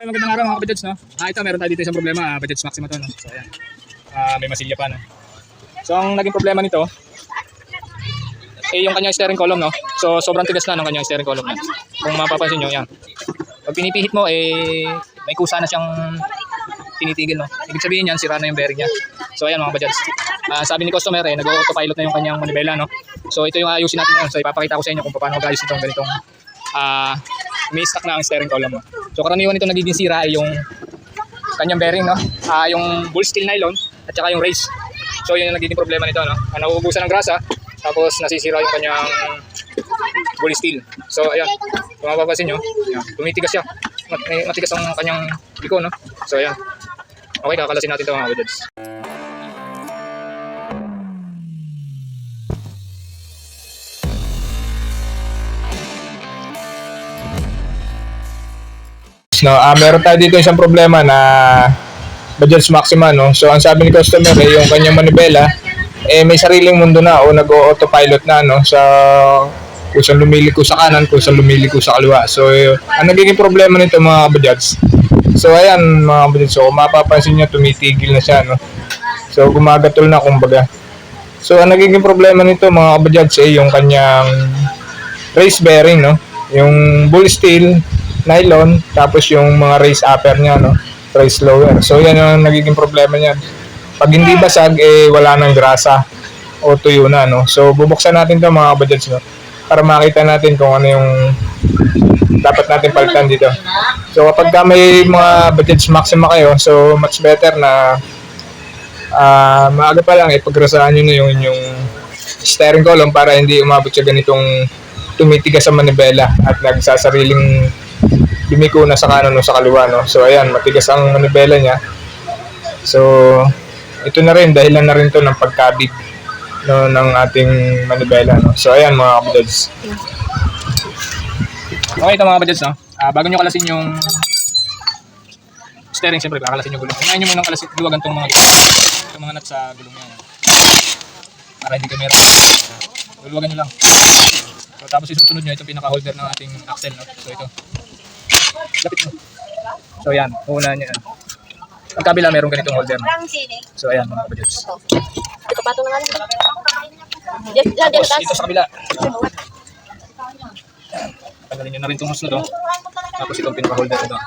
Magandang araw mga kabadyads, no? Ah, ito, meron tayo dito isang problema, ah, Bajaj Maxima to, no? So, ayan. Ah, may masilya pa, no? So, ang naging problema nito, eh, yung kanyang steering column, no? So, sobrang tigas na ng kanyang steering column, no? Kung mapapansin nyo, yan. Pag pinipihit mo, eh, may kusa na siyang tinitigil, no? Ibig sabihin yan, sira na yung bearing niya. So, ayan mga kabadyads. Ah, sabi ni customer, eh, nag-autopilot na yung kanyang manibela, no? So, ito yung ayusin natin ngayon. So, ipapakita ko sa inyo kung paano mag-ayos itong ganitong ah, may stuck na ang steering column, no? So, karaniwan ito nagiging sira ay yung kanyang bearing, no? Ah, yung bull steel nylon at saka yung race. So, yun yung nagiging problema nito, no? Ah, nauubusan ng grasa, tapos nasisira yung kanyang bull steel. So, ayan. Kung mapapansin nyo, tumitigas siya. Mat matigas ang kanyang liko, no? So, ayan. Okay, kakalasin natin ito mga No, ah meron tayo dito isang problema na Bajaj Maxima no. So ang sabi ni customer eh, yung kanyang manibela eh may sariling mundo na o nag-autopilot na no sa kung saan lumiliko sa kanan, kung saan lumiliko sa kaliwa. So eh, ang nagiging problema nito mga Bajaj. So ayan mga Bajaj, so mapapansin niyo tumitigil na siya no. So gumagatol na kumbaga. So ang nagiging problema nito mga Bajaj eh yung kanyang race bearing no. Yung bull steel nylon, tapos yung mga race upper niya, no? Race lower. So, yan yung nagiging problema niyan. Pag hindi basag, eh, wala nang grasa o tuyo na, no? So, bubuksan natin to mga kabajads, no? Para makita natin kung ano yung dapat natin palitan dito. So, kapag ka may mga Bajaj Maxima kayo, so, much better na ah maaga pa lang, ipagrasahan nyo na yung inyong steering column para hindi umabot sa ganitong tumitigas sa manibela at nagsasariling lumiko na sa kanan o sa kaliwa, no? So, ayan, matigas ang manibela niya. So, ito na rin, dahilan na rin to ng pagkabig no, ng ating manibela, no? So, ayan, mga kabudads. Okay, ito mga kabajads, no? Ah, bago nyo kalasin yung steering, siyempre, kakalasin yung gulong. Kunain nyo munang kalasin, luwagan tong mga itong mga nuts sa gulong niya. Para hindi kayo meron. Luluwagan nyo lang. So, tapos isusunod nyo itong pinaka-holder ng ating axle, no? So, ito. Lapit mo. So, yan. Una nyo yan. Ang kabila, meron ganitong holder. So, ayan, mga kabajads. Ito pato na nga Tapos, dito sa kabila. Tagalin nyo na rin itong hose na to. Tapos itong pinaka-holder na to.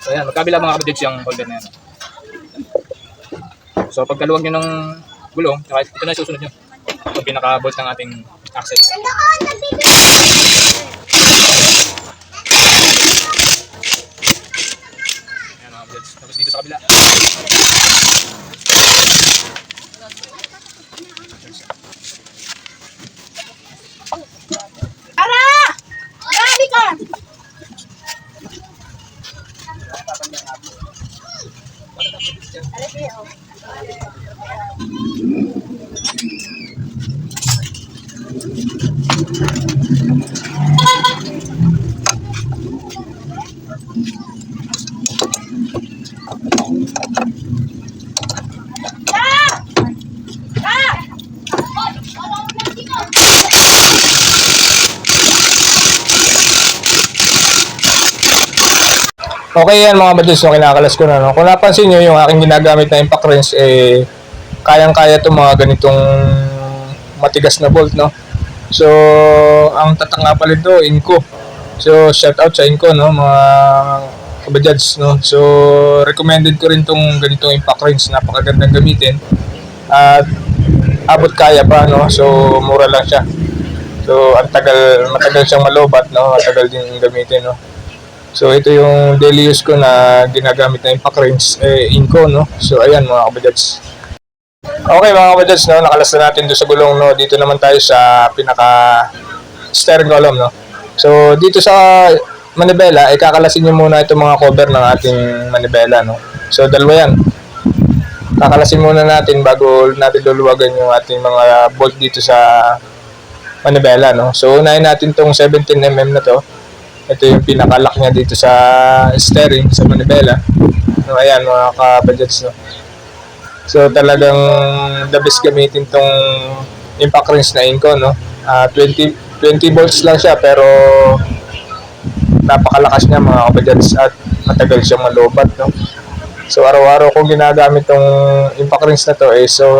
So ayan, magkabila mga kabadits yung holder na yan. So pagkaluwag nyo ng gulong, saka ito na susunod nyo. Itong pinaka-bolt ng ating axle. قبل Okay yan mga kabudads, no? Kinakalas ko na, no? Kung napansin nyo, yung aking ginagamit na impact wrench, eh, kayang-kaya itong mga ganitong matigas na bolt, no? So, ang tatak nga pala ito, Inco. So, shout out sa Inco, no? Mga kabajads, no? So, recommended ko rin tong ganitong impact wrench. Napakagandang gamitin. At abot kaya pa, no? So, mura lang siya. So, ang tagal, matagal siyang malobat, no? Matagal din gamitin, no? So, ito yung daily use ko na ginagamit na impact wrench, eh, Inco, no? So, ayan mga kabajads. Okay mga kabajads, no? Nakalas na natin doon sa gulong, no? Dito naman tayo sa pinaka steering column, no? So, dito sa manibela, ay kakalasin nyo muna itong mga cover ng ating manibela, no? So, dalawa yan. Kakalasin muna natin bago natin luluwagan yung ating mga bolt dito sa manibela, no? So, unahin natin tong 17mm na to. Ito yung pinakalock niya dito sa steering, sa manibela. No, ayan, mga kabadgets, no? So, talagang the best gamitin tong impact wrench na Inco, no? Ah, 20, 20 volts lang siya, pero napakalakas niya mga kabadyans at matagal siyang malobat. No? So araw-araw ko ginagamit tong impact rings na to eh so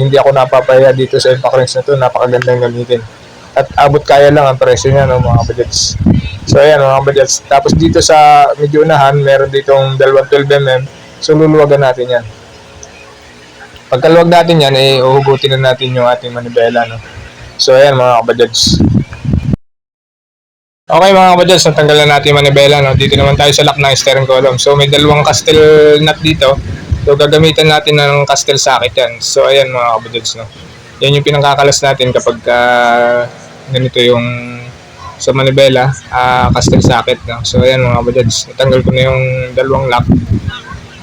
hindi ako napapahiya dito sa impact rings na to napakagandang gamitin at abot kaya lang ang presyo niya no mga kabadjats so ayan mga kabadjats tapos dito sa medyo unahan meron ditong 212mm so luluwagan natin yan pagkaluwag natin yan eh uhugutin na natin yung ating manibela no so ayan mga kabadjats Okay mga kabadyas, natanggal na natin yung manibela. No? Dito naman tayo sa lock ng steering column. So may dalawang castle nut dito. So gagamitan natin ng castle socket yan. So ayan mga kabadyas. No? Yan yung pinangkakalas natin kapag ah, ganito yung sa manibela, ah castle socket. No? So ayan mga kabadyas, natanggal ko na yung dalawang lock.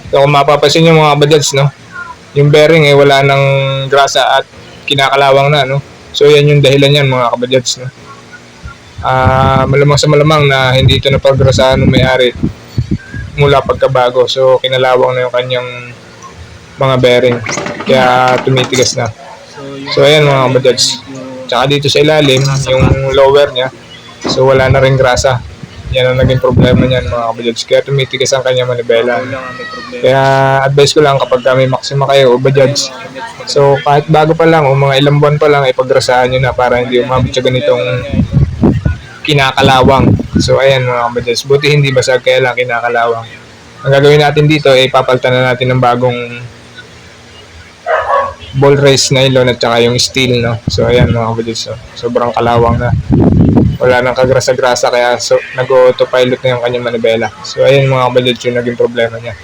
So kung mapapansin nyo mga kabadyas, no? yung bearing eh wala ng grasa at kinakalawang na. No? So yan yung dahilan yan mga kabadyas. No? ah malamang sa malamang na hindi ito na ng may-ari mula pagkabago. So, kinalawang na yung kanyang mga bearing. Kaya tumitigas na. So, ayan mga kabadyats. Tsaka dito sa ilalim, yung lower niya, so wala na rin grasa. Yan ang naging problema niyan mga kabadyats. Kaya tumitigas ang kanyang manibela. Kaya advice ko lang kapag may maxima kayo o bajads. So kahit bago pa lang o mga ilang buwan pa lang, ipagrasahan nyo na para hindi umabot sa ganitong kinakalawang. So ayan mga kabadyas, buti hindi basag kaya lang kinakalawang. Ang gagawin natin dito ay papalitan na natin ng bagong ball race nylon at saka yung steel no. So ayan mga kabadyas, so, sobrang kalawang na. Wala nang kagrasa-grasa kaya so, nag-autopilot na yung kanyang manibela. So ayan mga kabadyas yung naging problema niya.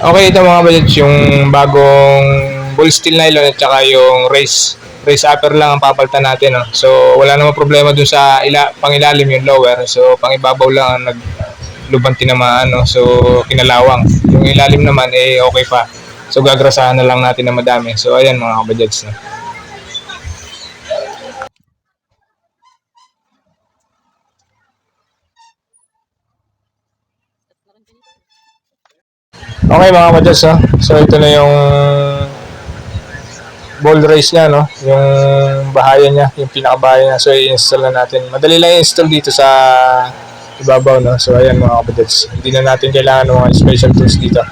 Okay, ito mga kabadyas yung bagong ball steel nylon at saka yung race race upper lang ang papalitan natin. No? So, wala namang problema dun sa ila, pangilalim yung lower. So, pangibabaw lang ang naglubang tinamaan. No? So, kinalawang. Yung ilalim naman, eh, okay pa. So, gagrasahan na lang natin na madami. So, ayan mga kabajads. No? Okay mga kabajads. No? So, ito na yung ball race niya, no? Yung bahaya niya, yung pinakabahaya niya. So, i-install na natin. Madali lang i-install dito sa ibabaw, no? So, ayan mga kapatids. Hindi na natin kailangan ng mga special tools dito.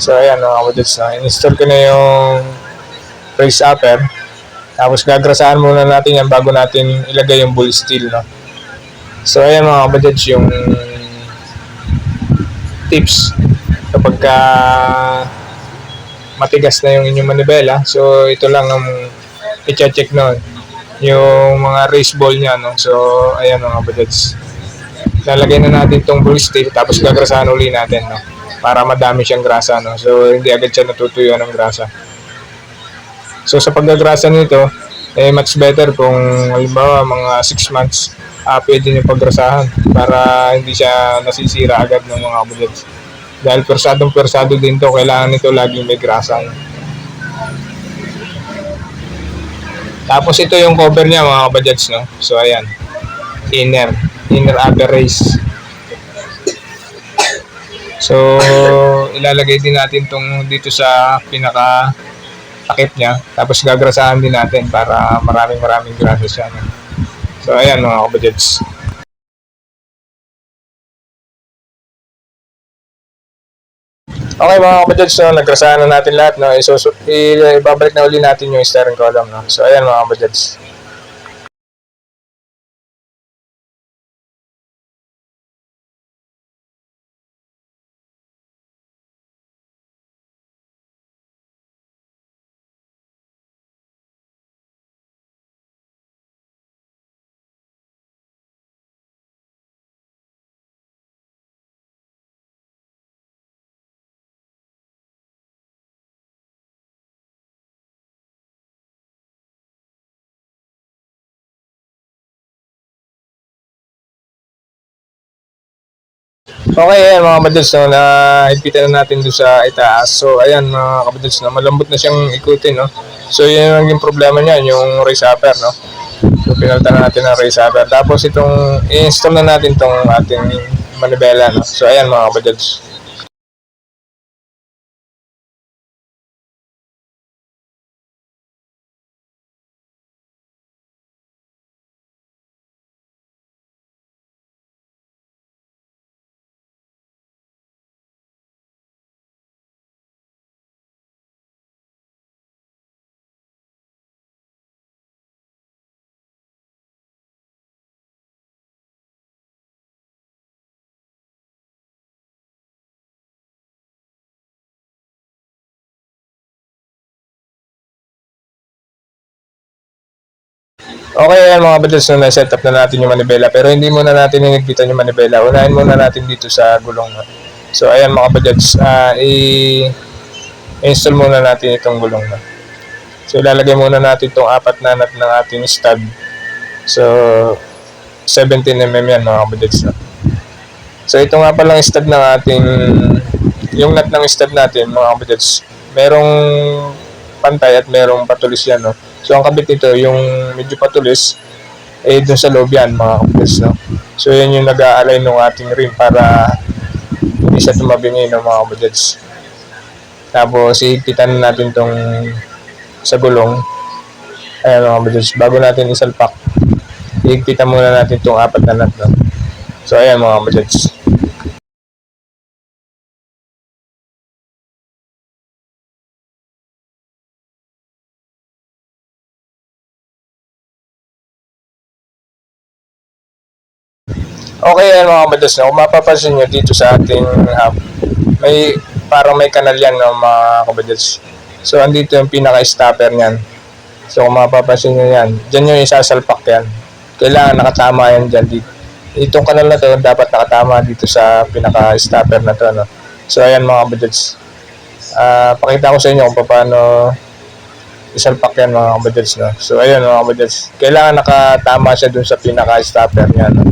So, ayan mga kapatids. No? In-install ko na yung race upper. Tapos, gagrasahan muna natin yan bago natin ilagay yung bull steel, no? So, ayan mga kapatids, yung tips kapag ka matigas na yung inyong manibela. So, ito lang ang i-check nun. Yung mga race ball niya, no? So, ayan mga bajads. Lalagay na natin tong bull steel, tapos gagrasahan uli natin, no? Para madami siyang grasa, no? So, hindi agad siya natutuyo ng grasa. So, sa paggagrasa nito, eh, much better kung, halimbawa, mga 6 months, ah, pwede nyo paggrasahan para hindi siya nasisira agad ng mga bajads. Dahil persadong persado din to, kailangan nito laging may grasa. Tapos ito yung cover niya mga kabajads, no? So ayan, inner, inner upper race. So ilalagay din natin tong dito sa pinaka takip niya. Tapos gagrasahan din natin para maraming maraming grasa siya. No? So ayan mga kabajads. Okay mga kabajads, no, nagrasahan na natin lahat. No? So, ibabalik na uli natin yung steering column. No? So ayan mga kabajads. Okay, ayan mga kabajads, no, na higpitan na natin doon sa itaas. So, ayan mga kabajads, no, malambot na siyang ikutin, no. So, yun ang naging problema niya, yung race upper, no. So, pinalitan na natin ng race upper. Tapos, itong, i-install na natin itong ating manibela, no. So, ayan mga kabajads. Okay yan mga budgets no, na-set up na natin yung manibela pero hindi muna natin hinigpitan yung manibela. Unahin muna natin dito sa gulong. No? So ayan mga budgets, ah, i- install muna natin itong gulong. No? So ilalagay muna natin itong apat na nut ng ating stud. So 17mm yan mga. No? So ito nga palang stud ng ating yung nut ng stud natin mga budgets. Merong pantay at merong patulis yan. No? So ang kabit nito, yung medyo patulis, eh dun sa loob yan mga kapatid, no? So yan yung nag-a-align ng ating rim para hindi siya tumabingi ng mga kapatid. Tapos iipitan natin tong sa gulong. Ayan mga kapatid, bago natin isalpak, iipitan muna natin tong apat na nut, no? So ayan mga kapatid. Okay mga kabadas na kung mapapansin nyo dito sa ating hub, may parang may kanal yan no, mga kabadas. So andito yung pinaka-stopper niyan. So kung mapapansin nyo yan, dyan yung isasalpak yan. Kailangan nakatama yan dyan dito. Itong kanal na to dapat nakatama dito sa pinaka-stopper na to. No? So ayan mga kabadas. Ah, pakita ko sa inyo kung paano isalpak yan mga kabadas. No? So ayan mga kabadas. Kailangan nakatama siya dun sa pinaka-stopper niya. No?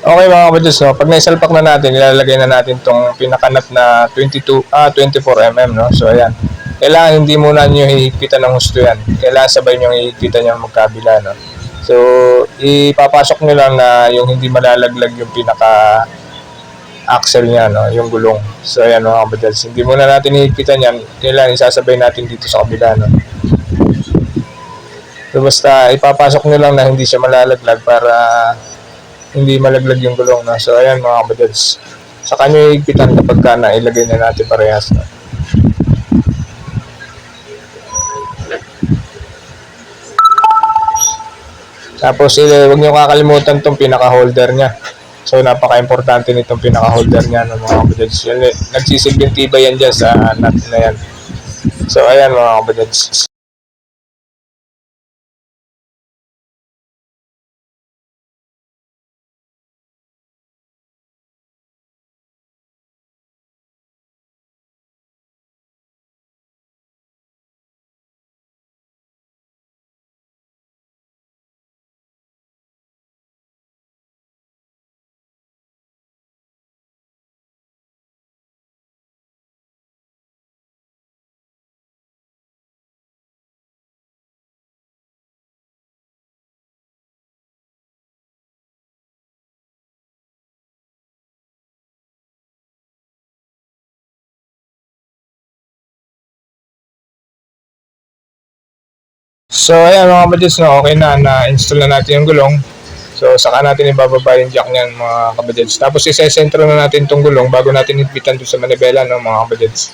Okay mga kabadyos, no? pag naisalpak na natin, ilalagay na natin tong pinakanat na 22, ah, 24mm. No? So ayan, kailangan hindi muna nyo hihigpitan ng husto yan. Kailangan sabay nyo hihigpitan yung magkabila. No? So, ipapasok nyo lang na yung hindi malalaglag yung pinaka axle niya, no? yung gulong. So ayan mga kabadyos, hindi muna natin hihigpitan yan. Kailangan isasabay natin dito sa kabila. No? So basta ipapasok nyo lang na hindi siya malalaglag para hindi malaglag yung gulong na. So ayan mga kabadyos. Sa kanya higpitan kapag ka nailagay na natin parehas na. Tapos eh, huwag niyo kakalimutan tong pinaka-holder niya. So napaka-importante nitong pinaka-holder niya ng mga kabadyos. Yan, eh, Nagsisilbing tibay yan dyan sa nut na yan. So ayan mga kabadyos. So ayan mga kabadyos, no, okay na, na-install na natin yung gulong. So saka natin ibababa yung jack niyan mga kabadyos. Tapos isesentro na natin tong gulong bago natin higpitan doon sa manibela no, mga kabadyos.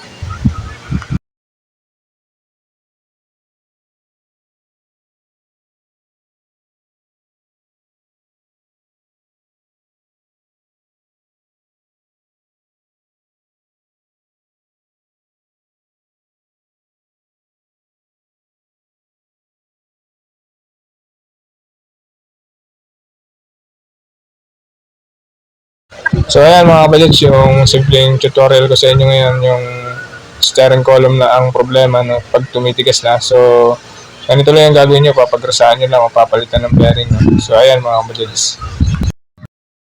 So ayan mga kabalyats, yung simpleng tutorial ko sa inyo ngayon, yung steering column na ang problema no, pag tumitigas na. So, ganito lang yung gagawin nyo, papagrasahan nyo lang o ng bearing. No? So ayan mga kabalyats.